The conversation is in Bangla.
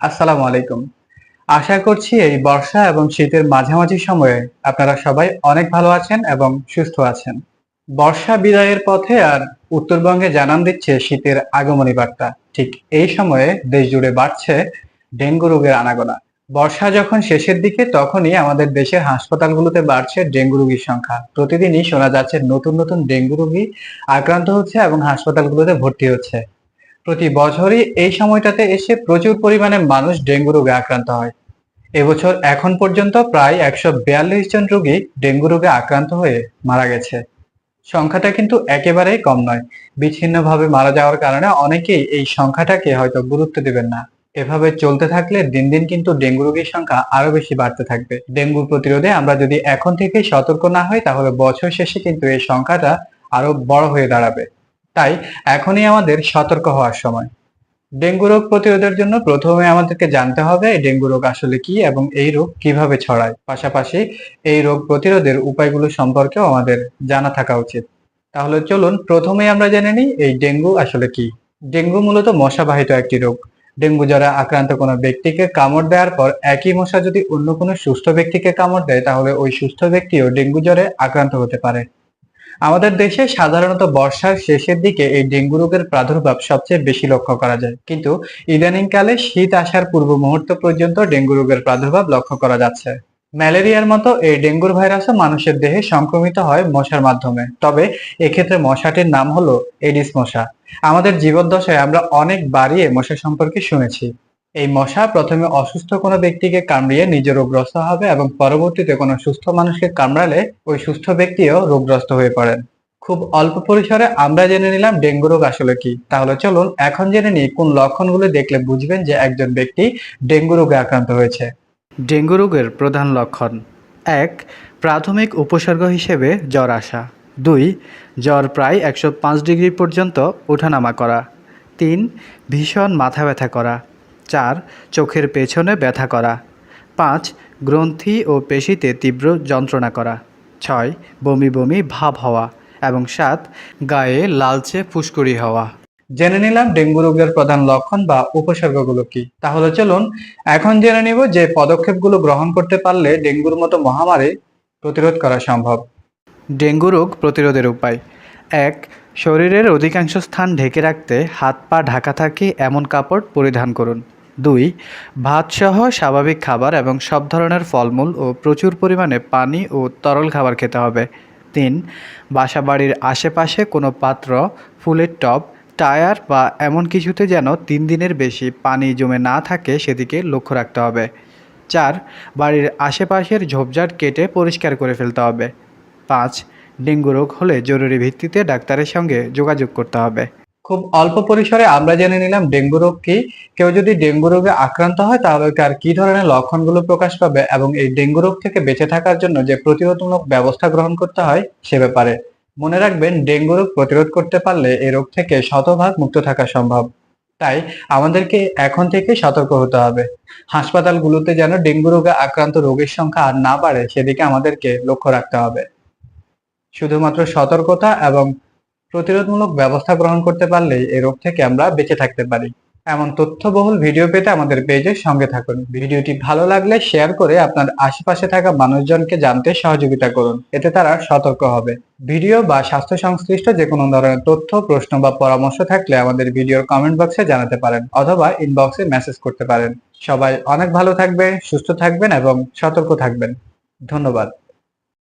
আসসালামু আলাইকুম। আশা করছি এই বর্ষা এবং শীতের মাঝামাঝি সময়ে আপনারা সবাই অনেক ভালো আছেন এবং সুস্থ আছেন। বর্ষা বিদায়ের পথে আর উত্তরবঙ্গে জানান দিচ্ছে শীতের আগমনী বার্তা। ঠিক এই সময়ে দেশ জুড়ে বাড়ছে ডেঙ্গু রোগের আনাগোনা। বর্ষা যখন শেষের দিকে, তখনই আমাদের দেশের হাসপাতালগুলোতে বাড়ছে ডেঙ্গু রোগীর সংখ্যা। প্রতিদিনই শোনা যাচ্ছে নতুন নতুন ডেঙ্গু রোগী আক্রান্ত হচ্ছে এবং হাসপাতালগুলোতে ভর্তি হচ্ছে। প্রতি বছরই এই সময়টাতে এসে প্রচুর পরিমাণে মানুষ ডেঙ্গু রোগে আক্রান্ত হয়। এবছর এখন পর্যন্ত প্রায় একশো বিয়াল্লিশ জন রোগী ডেঙ্গু রোগে আক্রান্ত হয়ে মারা গেছে। সংখ্যাটা কিন্তু একেবারেই কম নয়। বিচ্ছিন্নভাবে মারা যাওয়ার কারণে অনেকেই এই সংখ্যাটাকে হয়তো গুরুত্ব দেবেন না। এভাবে চলতে থাকলে দিন দিন কিন্তু ডেঙ্গু রোগীর সংখ্যা আরও বেশি বাড়তে থাকবে। ডেঙ্গু প্রতিরোধে আমরা যদি এখন থেকেই সতর্ক না হই, তাহলে বছর শেষে কিন্তু এই সংখ্যাটা আরও বড় হয়ে দাঁড়াবে। তাই এখনই আমাদের সতর্ক হওয়ার সময়। ডেঙ্গু রোগ প্রতিরোধের জন্য প্রথমে আমাদেরকে জানতে হবে ডেঙ্গু রোগ আসলে কি এবং এই রোগ কীভাবে ছড়ায়। পাশাপাশি এই রোগ প্রতিরোধের উপায়গুলো সম্পর্কেও আমাদের জানা থাকা উচিত। তাহলে চলুন প্রথমে আমরা জেনে নিই এই ডেঙ্গু আসলে কি। ডেঙ্গু মূলত মশাবাহিত একটি রোগ। ডেঙ্গু জ্বরে আক্রান্ত কোনো ব্যক্তিকে কামড় দেওয়ার পর একই মশা যদি অন্য কোনো সুস্থ ব্যক্তিকে কামড় দেয়, তাহলে ওই সুস্থ ব্যক্তিও ডেঙ্গু জ্বরে আক্রান্ত হতে পারে। আমাদের দেশে সাধারণত বর্ষার শেষের দিকে এই ডেঙ্গু রোগের প্রাদুর্ভাব সবচেয়ে বেশি লক্ষ্য করা যায়। কিন্তু ইদানিংকালে শীত আসার পূর্ব মুহূর্ত পর্যন্ত ডেঙ্গু রোগের প্রাদুর্ভাব লক্ষ্য করা যাচ্ছে। ম্যালেরিয়ার মতো এই ডেঙ্গুর ভাইরাসও মানুষের দেহে সংক্রমিত হয় মশার মাধ্যমে। তবে এক্ষেত্রে মশাটির নাম হলো এডিস মশা। আমাদের জীবদ্দশায় আমরা অনেক বাড়িয়ে মশা সম্পর্কে শুনেছি। এই মশা প্রথমে অসুস্থ কোনো ব্যক্তিকে কামড়িয়ে নিজে রোগগ্রস্ত হবে এবং পরবর্তীতে কোনো সুস্থ মানুষকে কামড়ালে ওই সুস্থ ব্যক্তিও রোগগ্রস্ত হয়ে পড়েন। খুব অল্প পরিসরে আমরা জেনে নিলাম ডেঙ্গু রোগ আসলে কি। তাহলে চলুন এখন জেনে নিই কোন লক্ষণগুলো দেখলে বুঝবেন যে একজন ব্যক্তি ডেঙ্গু রোগে আক্রান্ত হয়েছে। ডেঙ্গু রোগের প্রধান লক্ষণ। এক, প্রাথমিক উপসর্গ হিসেবে জ্বর আসা। দুই, জ্বর প্রায় একশো পাঁচ ডিগ্রি পর্যন্ত ওঠানামা করা। তিন, ভীষণ মাথা ব্যথা করা। চার, চোখের পেছনে ব্যথা করা। পাঁচ, গ্রন্থি ও পেশিতে তীব্র যন্ত্রণা করা। ছয়, বমি বমি ভাব হওয়া এবং সাত, গায়ে লালচে ফুসকুড়ি হওয়া। জেনে নিলাম ডেঙ্গু রোগের প্রধান লক্ষণ বা উপসর্গগুলো কি। তাহলে চলুন এখন জেনে নিব যে পদক্ষেপগুলো গ্রহণ করতে পারলে ডেঙ্গুর মতো মহামারী প্রতিরোধ করা সম্ভব। ডেঙ্গু রোগ প্রতিরোধের উপায়। এক, শরীরের অধিকাংশ স্থান ঢেকে রাখতে হাত পা ঢাকা থাকে এমন কাপড় পরিধান করুন। দুই, ভাতসহ স্বাভাবিক খাবার এবং সব ধরনের ফলমূল ও প্রচুর পরিমাণে পানি ও তরল খাবার খেতে হবে। তিন বাসা বাড়ির আশেপাশে কোনো পাত্র, ফুলের টব, টায়ার বা এমন কিছুতে যেন তিন দিনের বেশি পানি জমে না থাকে সেদিকে লক্ষ্য রাখতে হবে। চার, বাড়ির আশেপাশের ঝোপঝাড় কেটে পরিষ্কার করে ফেলতে হবে। পাঁচ, ডেঙ্গু রোগ হলে জরুরি ভিত্তিতে ডাক্তারের সঙ্গে যোগাযোগ করতে হবে। খুব অল্প পরিসরে আমরা জেনে নিলাম ডেঙ্গু রোগ কি। কেউ যদি ডেঙ্গু রোগে আক্রান্ত হয়, তাহলে তার কি ধরনের লক্ষণগুলো প্রকাশ পাবে এবং এই ডেঙ্গু রোগ থেকে বেঁচে থাকার জন্য যে প্রতিরোধমূলক ব্যবস্থা গ্রহণ করতে হয় সে ব্যাপারে। মনে রাখবেন, ডেঙ্গু রোগ প্রতিরোধ করতে পারলে এই রোগ থেকে শতভাগ মুক্ত থাকা সম্ভব। তাই আমাদেরকে এখন থেকে সতর্ক হতে হবে। হাসপাতালগুলোতে যেন ডেঙ্গু রোগে আক্রান্ত রোগের সংখ্যা আর না বাড়ে, সেদিকে আমাদেরকে লক্ষ্য রাখতে হবে। শুধুমাত্র সতর্কতা এবং প্রতিরোধমূলক ব্যবস্থা গ্রহণ করতে পারলেই এই রোগ থেকে আমরা বেঁচে থাকতে পারি। এমন তথ্যবহুল ভিডিও পেতে আমাদের পেজের সঙ্গে থাকুন। ভিডিওটি ভালো লাগলে শেয়ার করে আপনার আশেপাশে থাকা মানুষজনকে জানতে সহযোগিতা করুন। এতে তারা সতর্ক হবে। ভিডিও বা স্বাস্থ্য সংশ্লিষ্ট যে কোনো ধরনের তথ্য, প্রশ্ন বা পরামর্শ থাকলে আমাদের ভিডিওর কমেন্ট বক্সে জানাতে পারেন অথবা ইনবক্সে মেসেজ করতে পারেন। সবাই অনেক ভালো থাকবে সুস্থ থাকবেন এবং সতর্ক থাকবেন। ধন্যবাদ।